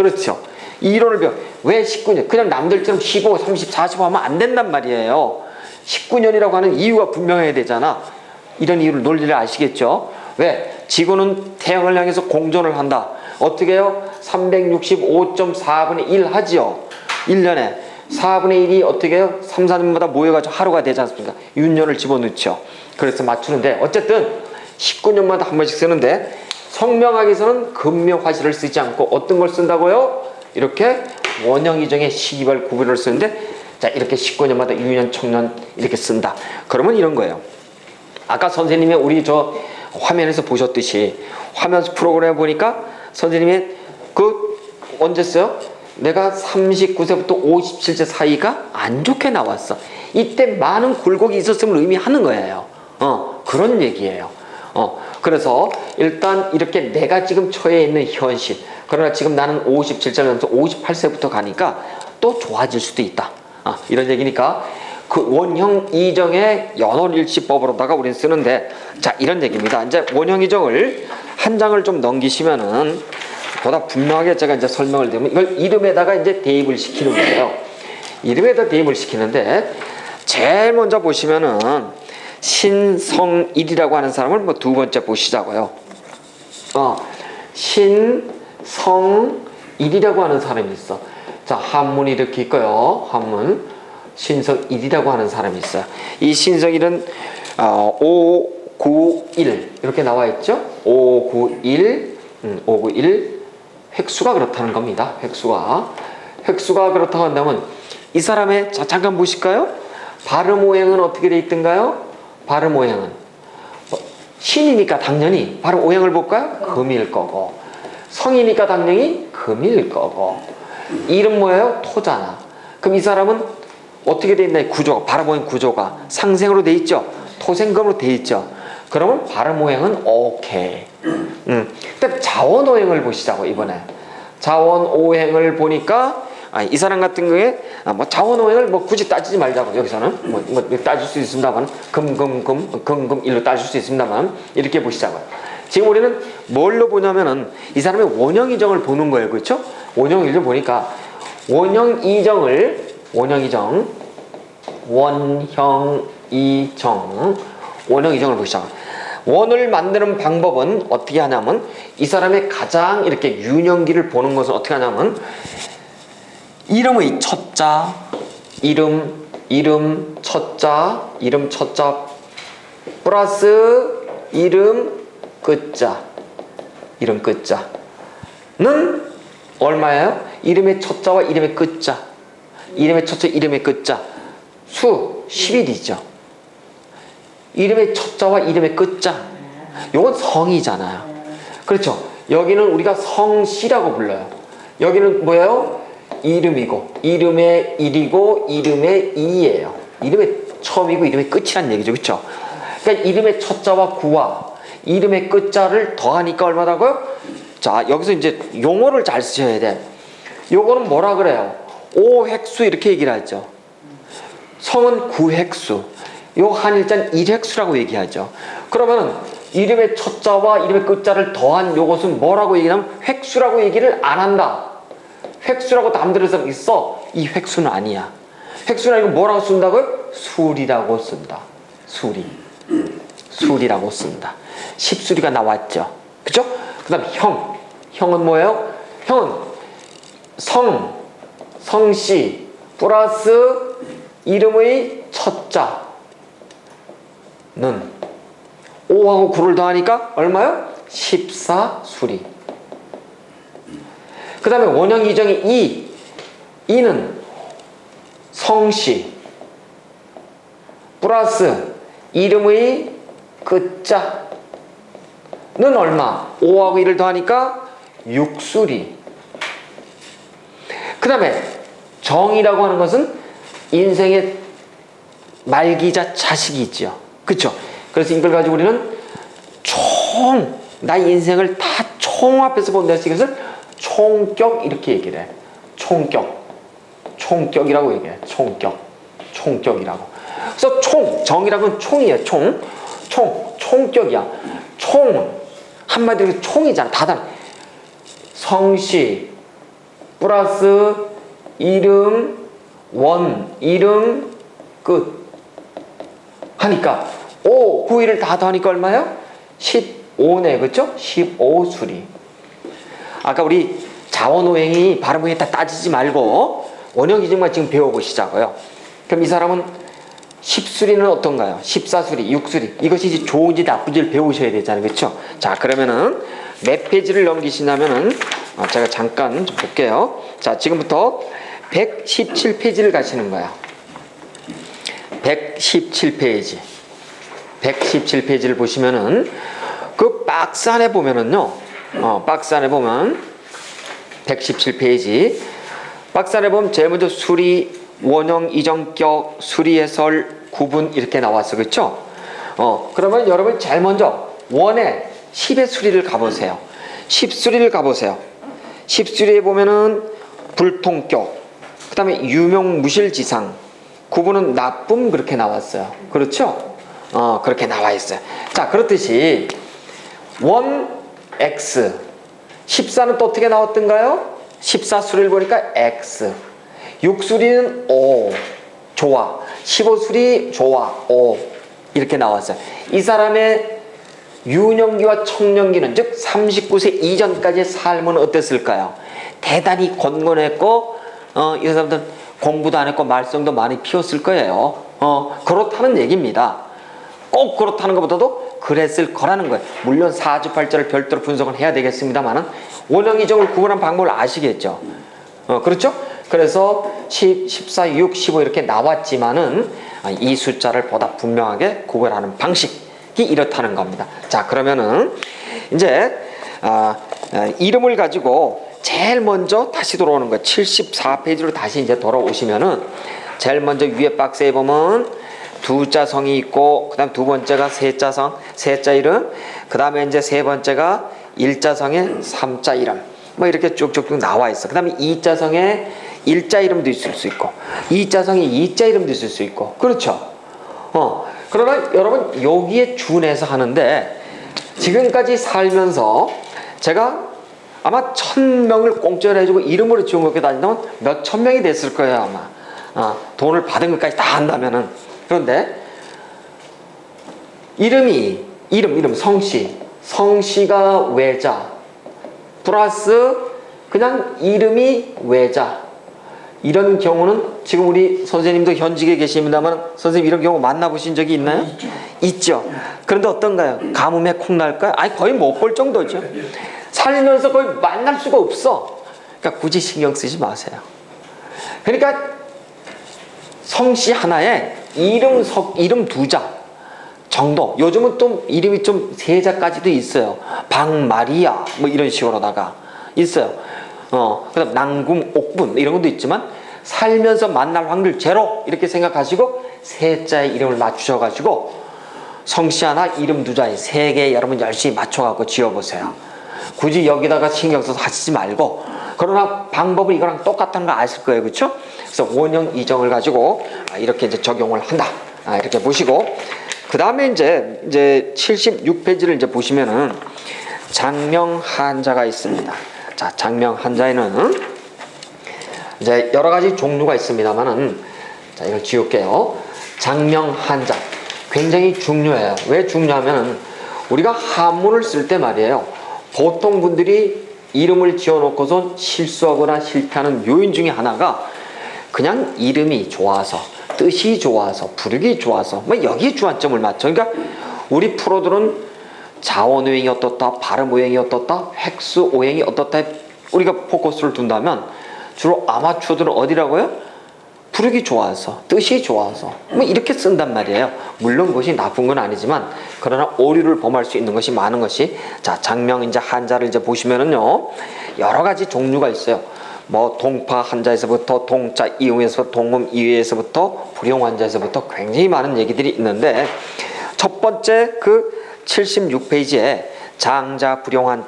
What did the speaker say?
그렇죠. 이 이론을 배워. 왜 19년? 그냥 남들처럼 15, 30, 45 하면 안 된단 말이에요. 19년이라고 하는 이유가 분명해야 되잖아. 이런 이유를 논리를 아시겠죠? 왜? 지구는 태양을 향해서 공전을 한다. 어떻게 해요? 365.4분의 1 하지요. 1년에. 4분의 1이 어떻게 해요? 3, 4년마다 모여가지고 하루가 되지 않습니까? 윤년을 집어넣죠. 그래서 맞추는데 어쨌든 19년마다 한 번씩 쓰는데 성명학에서는 금묘화시를 쓰지 않고 어떤 걸 쓴다고요? 이렇게 원형이정의 시기별 구분을 쓰는데 자 이렇게 19년마다 유년, 청년 이렇게 쓴다. 그러면 이런 거예요. 아까 선생님이 우리 저 화면에서 보셨듯이 화면 프로그램 보니까 선생님이 그 언제 써요? 내가 39세부터 57세 사이가 안 좋게 나왔어. 이때 많은 굴곡이 있었음을 의미하는 거예요. 어, 그런 얘기예요. 어, 그래서 일단 이렇게 내가 지금 처해 있는 현실, 그러나 지금 나는 57세면서 58세부터 가니까 또 좋아질 수도 있다. 아, 이런 얘기니까 그 원형 이정의 연월일치법으로다가 우리는 쓰는데 자 이런 얘기입니다. 이제 원형 이정을 한 장을 좀 넘기시면은 보다 분명하게 제가 이제 설명을 드리면 이걸 이름에다가 이제 대입을 시키는 거예요. 이름에다 대입을 시키는데 제일 먼저 보시면은 신성일이라고 하는 사람을 뭐 두 번째 보시자고요. 어, 신성일이라고 하는 사람이 있어. 자, 한문이 이렇게 있고요. 한문. 신성일이라고 하는 사람이 있어요. 이 신성일은 어, 591 이렇게 나와 있죠? 591, 음, 591 획수가 그렇다는 겁니다. 획수가 획수가 그렇다고 한다면 이 사람의 자 잠깐 보실까요? 발음 오행은 어떻게 돼 있던가요? 발음 오행은 뭐, 신이니까 당연히 발음 오행을 볼까요? 금일 거고 성이니까 당연히 금일 거고 이름 뭐예요? 토잖아. 그럼 이 사람은 어떻게 돼 있나요? 구조가 발음 오행 구조가 상생으로 돼 있죠. 토생금으로 돼 있죠. 그러면 발음 오행은 오케이. 음. 그다음 자원 오행을 보시자고 이번에 자원 오행을 보니까 아, 이 사람 같은 경우에 아, 뭐 자원 오행을 뭐 굳이 따지지 말자고 여기서는 뭐, 뭐 따질 수 있습니다만 금금금 금금 일로 따질 수 있습니다만 이렇게 보시자고요. 지금 우리는 뭘로 보냐면은 이 사람의 원형 이정을 보는 거예요, 그렇죠? 원형 이정 보니까 원형 이정을 원형 이정 원형 이정 원형 이정을 보시자. 원을 만드는 방법은 어떻게 하냐면 이 사람의 가장 이렇게 유년기를 보는 것은 어떻게 하냐면 이름의 첫자 이름 이름 첫자 이름 첫자 플러스 이름 끝자 이름 끝자는 얼마예요? 이름의 첫자와 이름의 끝자 이름의 첫자 이름의 끝자 수 10일이죠. 이름의 첫자와 이름의 끝자. 요건 성이잖아요. 그렇죠. 여기는 우리가 성씨라고 불러요. 여기는 뭐예요? 이름이고, 이름의 일이고, 이름의 이예요. 이름의 처음이고, 이름의 끝이란 얘기죠. 그렇죠. 그러니까 이름의 첫자와 구와 이름의 끝자를 더하니까 얼마다고요? 자, 여기서 이제 용어를 잘 쓰셔야 돼. 요거는 뭐라 그래요? 오획수 이렇게 얘기를 하죠. 성은 구획수. 요 한일자는 일획수라고 얘기하죠. 그러면 이름의 첫자와 이름의 끝자를 더한 요것은 뭐라고 얘기하면 획수라고 얘기를 안 한다. 획수라고 남들에서 있어. 이 획수는 아니야. 획수는 아니고 뭐라고 쓴다고요? 술이라고 쓴다. 술이. 술이라고 쓴다. 십수리가 나왔죠. 그죠? 그 다음 형. 형은 뭐예요? 형은 성, 성씨, 플러스 이름의 첫 자. 는 5하고 9를 더하니까 얼마요? 14수리. 그 다음에 원형 이정이 2. 2는 성씨 플러스 이름의 끝자는 얼마? 5하고 1을 더하니까 6수리. 그 다음에 정이라고 하는 것은 인생의 말기자 자식이 있죠. 그쵸? 그래서 이걸 가지고 우리는 총, 나의 인생을 다 총합해서 본다 해서 이것을 총격 이렇게 얘기를 해. 총격. 총격이라고 얘기해. 총격. 총격이라고. 그래서 총, 정이라고는 총이에요. 총. 총. 총격이야. 총. 한마디로 총이잖아. 다단. 성씨, 플러스 이름 원 이름 끝 하니까 5, 9, 1을 다 더하니까 얼마요? 15네 그쵸? 15수리 아까 우리 자원오행이 발음에 다 따지지 말고 원형기증만 지금 배워보시자고요. 그럼 이 사람은 10수리는 어떤가요? 14수리, 6수리. 이것이 좋은지 나쁜지를 배우셔야 되잖아요. 그쵸? 자 그러면은 몇 페이지를 넘기시냐면은 어, 제가 잠깐 좀 볼게요. 자 지금부터 117페이지를 가시는 거야. 117페이지. 117페이지를 보시면은 그 박스 안에 보면은요 어, 박스 안에 보면 117페이지. 박스 안에 보면 먼저 수리 원형 이정격 수리 해설 구분 이렇게 나왔어. 그렇죠? 어 그러면 여러분 제일 먼저 원의 10의 수리를 가보세요. 10 수리를 가보세요. 10 수리에 보면은 불통격 그 다음에 유명무실지상 구분은 나쁨 그렇게 나왔어요. 그렇죠? 어 그렇게 나와 있어요. 자 그렇듯이 원 X 14는 또 어떻게 나왔던가요? 14 수리를 보니까 X. 6수리는 O. 좋아 15수리 좋아 O. 이렇게 나왔어요. 이 사람의 유년기와 청년기는 즉 39세 이전까지의 삶은 어땠을까요? 대단히 건건했고 어, 이 사람들은 공부도 안 했고 말썽도 많이 피웠을 거예요. 어, 그렇다는 얘기입니다. 꼭 그렇다는 것보다도 그랬을 거라는 거예요. 물론 사주팔자를 별도로 분석을 해야 되겠습니다만은 원형이정을 구분한 방법을 아시겠죠. 어, 그렇죠? 그래서 10, 14, 6, 15 이렇게 나왔지만은 아, 이 숫자를 보다 분명하게 구별하는 방식이 이렇다는 겁니다. 자, 그러면은 이제 아, 아, 이름을 가지고 제일 먼저 다시 돌아오는 거예요. 74페이지로 다시 이제 돌아오시면은 제일 먼저 위에 박스에 보면 두 자성이 있고 그다음 두 번째가 세 자성 세자 이름 그다음에 이제 세 번째가 일자성의 삼자 이름. 뭐 이렇게 쭉쭉쭉 나와 있어. 그다음에 이자성의 일자 이름도 있을 수 있고 이자성의 이자 이름도 있을 수 있고. 그렇죠? 어 그러나 여러분 여기에 준해서 하는데 지금까지 살면서 제가 아마 천 명을 공짜로 해주고 이름으로 지원 갖고 다니면 몇 천 명이 됐을 거예요 아마. 어, 돈을 받은 것까지 다 한다면은 그런데 이름이 이름 이름 성씨 성씨가 외자 플러스 그냥 이름이 외자 이런 경우는 지금 우리 선생님도 현직에 계십니다만 선생님 이런 경우 만나보신 적이 있나요? 있죠. 그런데 어떤가요? 가뭄에 콩날까요? 아니 거의 못 볼 정도죠. 살면서 거의 만날 수가 없어. 그러니까 굳이 신경 쓰지 마세요. 그러니까 성씨 하나에 이름 석 이름 두 자 정도. 요즘은 또 이름이 좀 세 자까지도 있어요. 박마리아 뭐 이런 식으로다가 있어요. 어, 그다음 낭금 옥분 이런 것도 있지만 살면서 만날 확률 제로 이렇게 생각하시고 세 자의 이름을 맞추셔가지고 성씨 하나 이름 두 자에 세개 여러분 열심히 맞춰갖고 지어보세요. 굳이 여기다가 신경 써서 하시지 말고 그러나 방법은 이거랑 똑같다는 거 아실 거예요, 그렇죠? 그래서 원형 이정을 가지고 아, 이렇게 이제 적용을 한다. 아, 이렇게 보시고 그 다음에 이제 이제 76페이지를 이제 보시면은 장명 한자가 있습니다. 자, 장명 한자에는 이제 여러 가지 종류가 있습니다만은 자 이걸 지울게요. 장명 한자 굉장히 중요해요. 왜 중요하면은 우리가 한문을 쓸 때 말이에요. 보통 분들이 이름을 지어놓고선 실수하거나 실패하는 요인 중에 하나가 그냥 이름이 좋아서 뜻이 좋아서 부르기 좋아서 뭐 여기에 주안점을 맞춰. 그러니까 우리 프로들은 자원 오행이 어떻다, 발음 오행이 어떻다, 획수 오행이 어떻다 우리가 포커스를 둔다면 주로 아마추어들은 어디라고요? 부르기 좋아서 뜻이 좋아서 뭐 이렇게 쓴단 말이에요. 물론 그것이 나쁜 건 아니지만 그러나 오류를 범할 수 있는 것이 많은 것이 자 장명 이제 한자를 이제 보시면은요 여러 가지 종류가 있어요. 뭐 동파 한자에서부터 동자 이용에서 동음 이외에서부터 불용 한자에서부터 굉장히 많은 얘기들이 있는데 첫 번째 그 76페이지에 장자 불용한